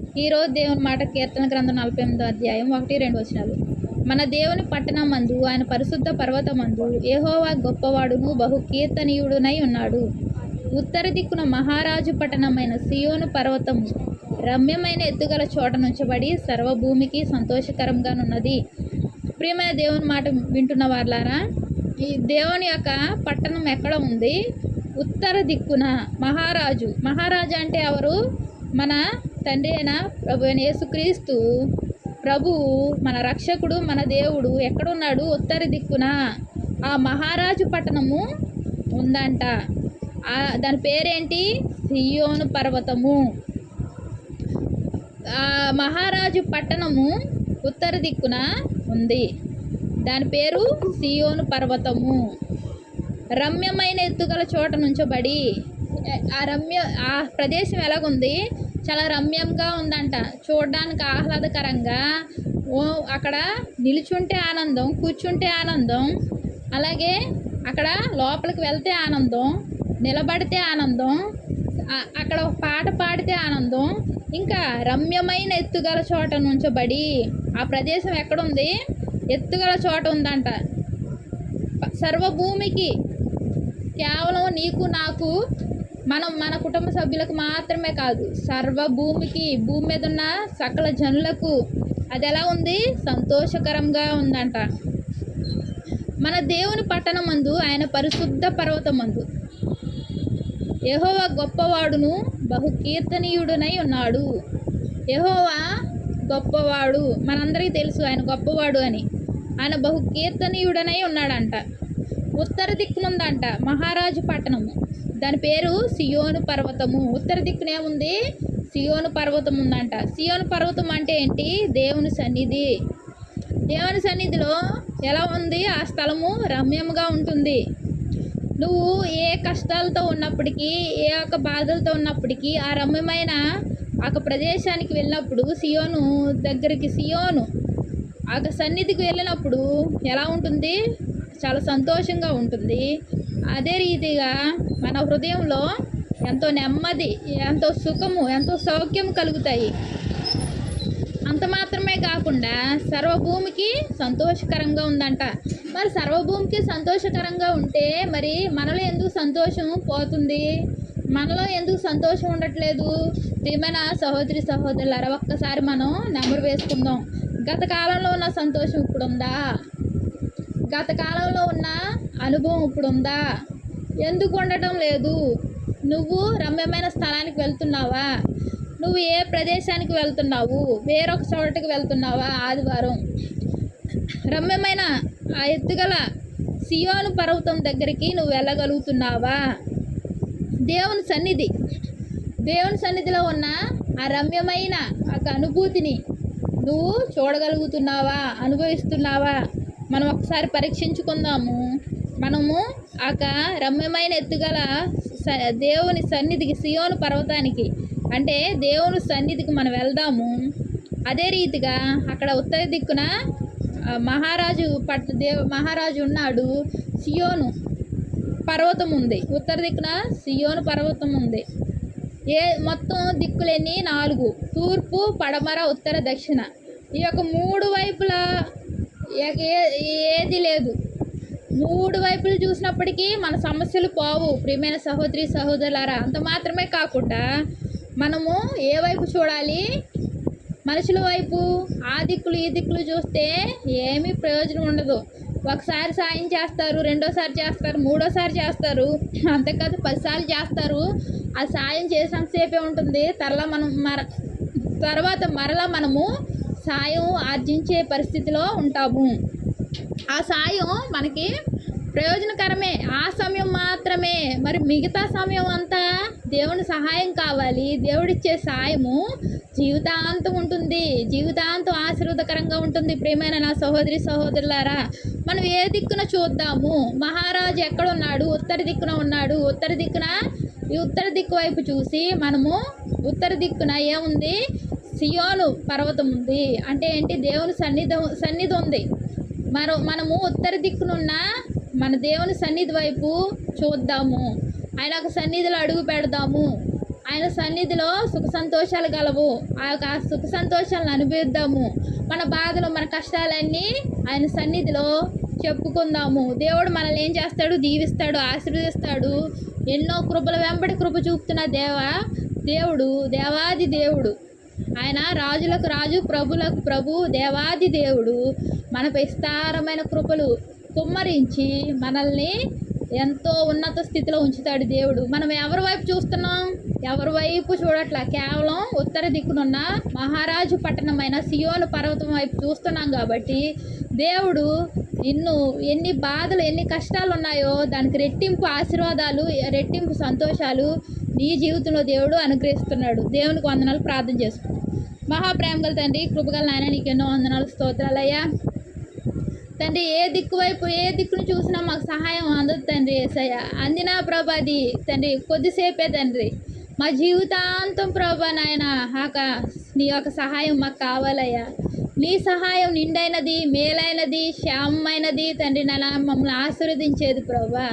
ఈరోజు దేవుని మాట కీర్తన గ్రంథం నలభై ఎనిమిదో అధ్యాయం ఒకటి రెండు వచనాలు. మన దేవుని పట్టణమందు ఆయన పరిశుద్ధ పర్వతమందు ఏహోవా గొప్పవాడును బహు కీర్తనీయుడునై ఉన్నాడు. ఉత్తర దిక్కున మహారాజు పట్టణమైన సియోను పర్వతము రమ్యమైన ఎత్తుగల చోట నుంచబడి సర్వభూమికి సంతోషకరంగానున్నది. ప్రియమైన దేవుని మాట వింటున్న వాళ్ళారా ఈ దేవుని యొక్క పట్టణం ఎక్కడ ఉంది? ఉత్తర దిక్కున మహారాజు. మహారాజు అంటే ఎవరు? మన తండ్రి అయిన ప్రభు అయిన యేసుక్రీస్తు ప్రభువు మన రక్షకుడు మన దేవుడు ఎక్కడున్నాడు? ఉత్తర దిక్కున ఆ మహారాజు పట్టణము ఉందంట. ఆ దాని పేరేంటి? సియోను పర్వతము. ఆ మహారాజు పట్టణము ఉత్తర దిక్కున ఉంది. దాని పేరు సియోను పర్వతము. రమ్యమైన ఎత్తుగల చోట నుంచబడి ఆ రమ్య ఆ ప్రదేశం ఎలాగుంది? చాలా రమ్యంగా ఉందంట. చూడడానికి ఆహ్లాదకరంగా. ఓ అక్కడ నిలుచుంటే ఆనందం కూర్చుంటే ఆనందం. అలాగే అక్కడ లోపలికి వెళ్తే ఆనందం నిలబడితే ఆనందం అక్కడ ఒక పాట పాడితే ఆనందం. ఇంకా రమ్యమైన ఎత్తుగల చోట నుంచబడి ఆ ప్రదేశం ఎక్కడుంది? ఎత్తుగల చోట ఉందంట. సర్వభూమికి కేవలం నీకు నాకు మనం మన కుటుంబ సభ్యులకు మాత్రమే కాదు సర్వభూమికి భూమి మీద ఉన్న సకల జనులకు అది ఎలా ఉంది? సంతోషకరంగా ఉందంట. మన దేవుని పట్టణమందు ఆయన పరిశుద్ధ పర్వతమందు యెహోవా గొప్పవాడును బహు కీర్తనీయుడునై ఉన్నాడు. యహోవా గొప్పవాడు మనందరికీ తెలుసు ఆయన గొప్పవాడు అని. ఆయన బహు కీర్తనీయుడనై ఉన్నాడంట. ఉత్తర దిక్కునుందంట మహారాజు పట్టణము. దాని పేరు సియోను పర్వతము. ఉత్తర దిక్కునే ఉంది సియోను పర్వతం ఉందంట. సియోను పర్వతం అంటే ఏంటి? దేవుని సన్నిధి. దేవుని సన్నిధిలో ఎలా ఉంది? ఆ స్థలము రమ్యముగా ఉంటుంది. నువ్వు ఏ కష్టాలతో ఉన్నప్పటికీ ఏ ఒక్క బాధలతో ఉన్నప్పటికీ ఆ రమ్యమైన ఆ ప్రదేశానికి వెళ్ళినప్పుడు సియోను దగ్గరికి సియోను ఆ సన్నిధికి వెళ్ళినప్పుడు ఎలా ఉంటుంది? చాలా సంతోషంగా ఉంటుంది. అదే రీతిగా మన హృదయంలో ఎంతో నెమ్మది ఎంతో సుఖము ఎంతో సౌఖ్యం కలుగుతాయి. అంత మాత్రమే కాకుండా సర్వభూమికి సంతోషకరంగా ఉందంట. మరి సర్వభూమికి సంతోషకరంగా ఉంటే మరి మనలో ఎందుకు సంతోషం పోతుంది? మనలో ఎందుకు సంతోషం ఉండట్లేదు? ప్రియమైన సహోదరి సహోదరులారా ఒక్కసారి మనం నెంబర్ వేసుకుందాం. గత కాలంలో ఉన్న సంతోషం ఇప్పుడు ఉందా గత కాలంలో ఉన్న అనుభవం ఇప్పుడు ఉందా ఎందుకు ఉండటం లేదు? నువ్వు రమ్యమైన స్థలానికి వెళ్తున్నావా? నువ్వు ఏ ప్రదేశానికి వెళ్తున్నావు? వేరొక చోటకి వెళ్తున్నావా ఆదివారం? రమ్యమైన ఆ ఎత్తుగల సియోను పర్వతం దగ్గరికి నువ్వు వెళ్ళగలుగుతున్నావా? దేవుని సన్నిధి. దేవుని సన్నిధిలో ఉన్న ఆ రమ్యమైన ఒక అనుభూతిని నువ్వు చూడగలుగుతున్నావా? అనుభవిస్తున్నావా? మనం ఒకసారి పరీక్షించుకుందాము. మనము ఆ రమ్యమైన ఎత్తుగల స- దేవుని సన్నిధికి సియోను పర్వతానికి. అంటే దేవుని సన్నిధికి మనం వెళ్దాము. అదే రీతిగా అక్కడ ఉత్తర దిక్కున మహారాజు పట్ దేవ మహారాజు ఉన్నాడు. సియోను పర్వతం ఉంది. ఉత్తర దిక్కున సియోను పర్వతం ఉంది. ఏ మొత్తం దిక్కులన్నీ నాలుగు. తూర్పు పడమర ఉత్తర దక్షిణ. ఈ యొక్క మూడు వైపులా ఏ- ఏది లేదు. మూడు వైపులు చూసినప్పటికీ మన సమస్యలు పోవు. ప్రియమైన సహోదరి సహోదరులారా అంత మాత్రమే కాకుండా మనము ఏ వైపు చూడాలి? మనుషుల వైపు. ఆ దిక్కులు ఈ దిక్కులు చూస్తే ఏమీ ప్రయోజనం ఉండదు. ఒకసారి సాయం చేస్తారు రెండోసారి చేస్తారు మూడోసారి చేస్తారు. అంతేకాదు పదిసార్లు చేస్తారు. ఆ సాయం చేసినంతసేపే ఉంటుంది. తర్లా మనం మర తర్వాత మరలా మనము సాయం ఆర్జించే పరిస్థితిలో ఉంటాము. ఆ సాయం మనకి ప్రయోజనకరమే. ఆ సమయం మాత్రమే. మరి మిగతా సమయం అంతా దేవుని సహాయం కావాలి. దేవుడిచ్చే సాయము జీవితాంతం ఉంటుంది. జీవితాంతం ఆశీర్వదకరంగా ఉంటుంది. ప్రేమైన నా సహోదరి సహోదరులారా మనం ఏ దిక్కున చూద్దాము? మహారాజు ఎక్కడ ఉన్నాడు ఉత్తర దిక్కున ఉన్నాడు. ఉత్తర దిక్కున ఈ ఉత్తర దిక్కు వైపు చూసి మనము ఉత్తర దిక్కున ఏముంది? సియోను పర్వతం ఉంది అంటే ఏంటి? దేవుని సన్నిధి సన్నిధి ఉంది. మరో మనము ఉత్తర దిక్కునున్న మన దేవుని సన్నిధి వైపు చూద్దాము. ఆయన ఒక సన్నిధిలో అడుగు పెడదాము. ఆయన సన్నిధిలో సుఖ సంతోషాలు గలవు. ఆ యొక్క సుఖ సంతోషాలను అనుభవిద్దాము. మన బాధలు మన కష్టాలన్నీ ఆయన సన్నిధిలో చెప్పుకుందాము. దేవుడు మనల్ని ఏం చేస్తాడు? దీవిస్తాడు ఆశీర్వదిస్తాడు. ఎన్నో కృపల వెంబడి కృప చూపుతున్న దేవ దేవుడు దేవాది దేవుడు. ఆయన రాజులకు రాజు ప్రభులకు ప్రభు దేవాది దేవుడు. మనకు విస్తారమైన కృపలు కుమ్మరించి మనల్ని ఎంతో ఉన్నత స్థితిలో ఉంచుతాడు దేవుడు. మనం ఎవరి వైపు చూస్తున్నాం? ఎవరి వైపు చూడట్లా? కేవలం ఉత్తర దిక్కునున్న మహారాజు పట్టణమైన సియోను పర్వతం వైపు చూస్తున్నాం కాబట్టి దేవుడు ఇన్ను ఎన్ని బాధలు ఎన్ని కష్టాలు ఉన్నాయో దానికి రెట్టింపు ఆశీర్వాదాలు రెట్టింపు సంతోషాలు నీ జీవితంలో దేవుడు అనుగ్రహిస్తున్నాడు. దేవునికి వందనాలు ప్రార్థన చేసుకుంటాం మహాప్రేమ గల తండ్రి కృపగల నాయన నీకు ఎన్నో వందనాలు స్తోత్రాలయ్యా తండ్రి ఏ దిక్కు వైపు ఏ దిక్కును చూసినా మాకు సహాయం అందదు తండ్రి ఏసయ్య. అందినా ప్రభాది తండ్రి కొద్దిసేపే తండ్రి. మా జీవితాంతం ప్రభా నాయన ఆక నీ యొక్క సహాయం మాకు కావాలయ్యా. నీ సహాయం నిండైనది మేలైనది శ్యామమైనది తండ్రి నాయన మమ్మల్ని ఆశీర్వదించేది ప్రభా.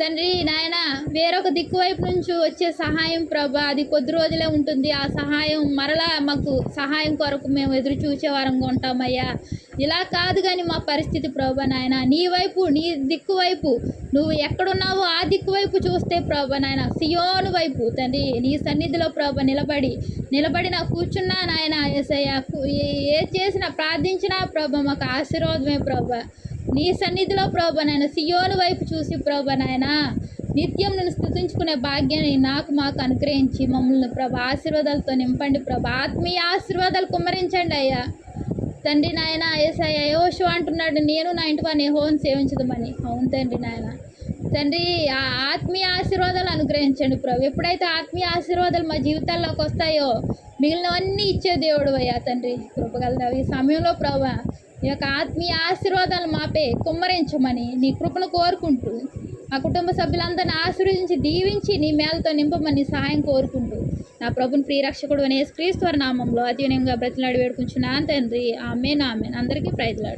తండ్రి నాయన వేరొక దిక్కు వైపు నుంచి వచ్చే సహాయం ప్రభా అది కొద్ది రోజులే ఉంటుంది. ఆ సహాయం మరలా మాకు సహాయం కొరకు మేము ఎదురు చూసే వారంగా ఉంటామయ్యా. ఇలా కాదు కానీ మా పరిస్థితి ప్రభా నాయన నీ వైపు నీ దిక్కు వైపు నువ్వు ఎక్కడున్నావో ఆ దిక్కు వైపు చూస్తే ప్రభా నాయన సియోను వైపు తండ్రి నీ సన్నిధిలో ప్రభ నిలబడి నిలబడి నా కూర్చున్నా నాయన ఏసయ్య ఏ చేసినా ప్రార్థించినా ప్రభ మాకు ఆశీర్వాదమే ప్రభా. నీ సన్నిధిలో ప్రభ నాయన సియోను వైపు చూసి ప్రభ నాయన నిత్యం నేను స్థుతించుకునే భాగ్యాన్ని నాకు మాకు అనుగ్రహించి మమ్మల్ని ప్రభ ఆశీర్వాదాలతో నింపండి. ప్రభ ఆత్మీయ ఆశీర్వాదాలు కుమ్మరించండి అయ్యా. తండ్రి నాయన ఏసయ్య యోషు అంటున్నాడు నేను నా ఇంటి వారిని హోన్ సేవించదమని. అవును తండ్రి నాయన. తండ్రి ఆ ఆత్మీయ ఆశీర్వాదాలు అనుగ్రహించండి ప్రభు. ఎప్పుడైతే ఆత్మీయ ఆశీర్వాదాలు మా జీవితాల్లోకి వస్తాయో మిగిలినవన్నీ ఇచ్చే దేవుడు అయ్యా తండ్రి. కృపగలదావు ఈ సమయంలో ప్రభా ఈ యొక్క ఆత్మీయ ఆశీర్వాదాలు మాపే కుమ్మరించమని నీ కృపను కోరుకుంటూ మా కుటుంబ సభ్యులందరిని ఆశీర్వదించి దీవించి నీ మేలతో నింపమని సహాయం కోరుకుంటూ నా ప్రభుని ప్రియరక్షకుడు అనే క్రీస్తువర నామంలో అతివినయంగా బ్రతిలాడి వేడుకుంటున్నాను తండ్రి. ఆమె ఆమె అందరికీ ప్రైజ్లాడు